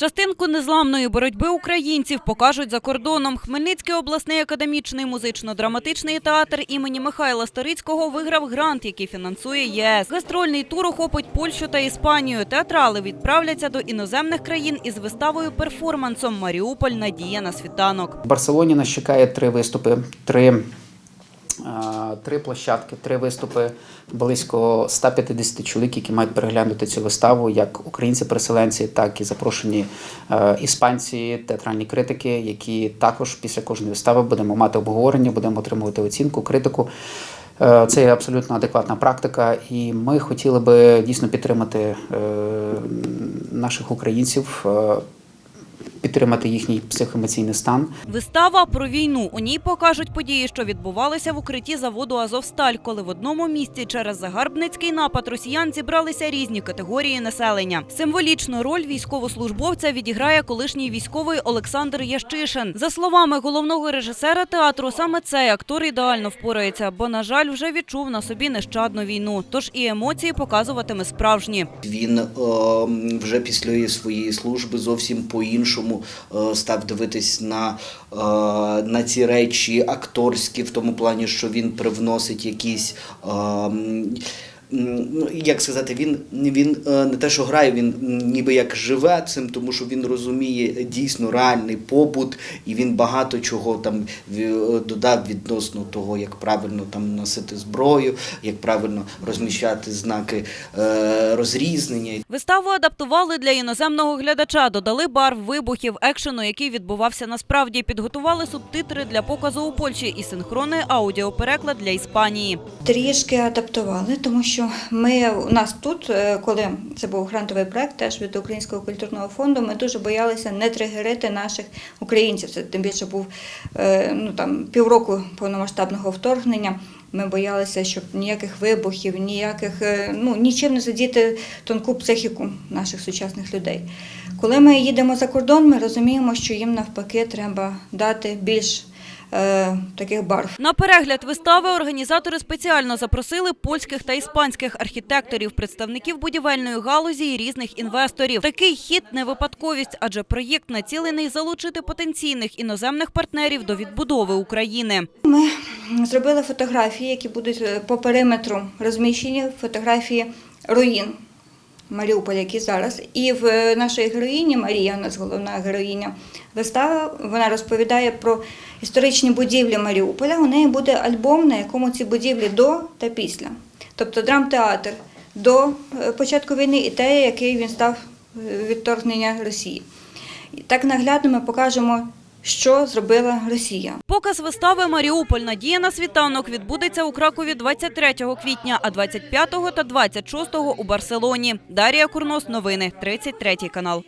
Частинку незламної боротьби українців покажуть за кордоном. Хмельницький обласний академічний музично-драматичний театр імені Михайла Старицького виграв грант, який фінансує ЄС. Гастрольний тур охопить Польщу та Іспанію. Театрали відправляться до іноземних країн із виставою перформансом Маріуполь Надія на світанок. В Барселоні нас чекає три виступи, три, три площадки, три виступи. Близько 150 чоловік, які мають переглянути цю виставу, як українці-переселенці, так і запрошені е, іспанці, театральні критики, які також після кожної вистави будемо мати обговорення, будемо отримувати оцінку, критику. Е, Це є абсолютно адекватна практика, і ми хотіли би дійсно підтримати е, наших українців, підтримати їхній психоемоційний стан. Вистава про війну. У ній покажуть події, що відбувалися в укритті заводу Азовсталь, коли в одному місці через загарбницький напад росіян зібралися різні категорії населення. Символічну роль військовослужбовця відіграє колишній військовий Олександр Ящишин. За словами головного режисера театру, саме цей актор ідеально впорається, бо, на жаль, вже відчув на собі нещадну війну. Тож і емоції показуватиме справжні. Він е, вже після своєї служби зовсім по-іншому е, став дивитись на, е, на ці речі акторські, в тому плані, що він привносить якісь. Е, ну, як сказати, він, він е, не те, що грає, він ніби як живе цим, тому що він розуміє дійсно реальний побут, і він багато чого там ві- додав відносно того, як правильно там носити зброю, як правильно розміщати знаки е, розрізнення. Виставу адаптували для іноземного глядача, додали барв, вибухів, екшену, який відбувався насправді. Підготували субтитри для показу у Польщі і синхронний аудіопереклад для Іспанії. Трішки адаптували, тому що ми у нас тут, е, коли це був грантовий проект, теж від Українського культурного фонду, ми дуже боялися не тригерити наших українців. Це тим більше був е, ну там півроку повномасштабного вторгнення. Ми боялися, щоб ніяких вибухів, ніяких е, ну нічим не задіти тонку психіку наших сучасних людей. Коли ми їдемо за кордон, ми розуміємо, що їм навпаки треба дати більш таких барв. На перегляд вистави організатори спеціально запросили польських та іспанських архітекторів, представників будівельної галузі і різних інвесторів. Такий хід не випадковість, адже проєкт націлений залучити потенційних іноземних партнерів до відбудови України. Ми зробили фотографії, які будуть е, по периметру розміщені, фотографії руїн Маріуполя, які зараз. І в е, нашої героїні Марія, у нас головна героїня вистави, вона розповідає про історичні будівлі Маріуполя. У неї буде альбом, на якому ці будівлі до та після. Тобто драмтеатр до е, початку війни і те, який він став е, від Росії. І так наглядно ми покажемо, що зробила Росія. Показ вистави Маріуполь Надія на світанок відбудеться у Кракові 23 квітня, а 25 та 26 у Барселоні. Дарія Курнос. Новини 33 канал.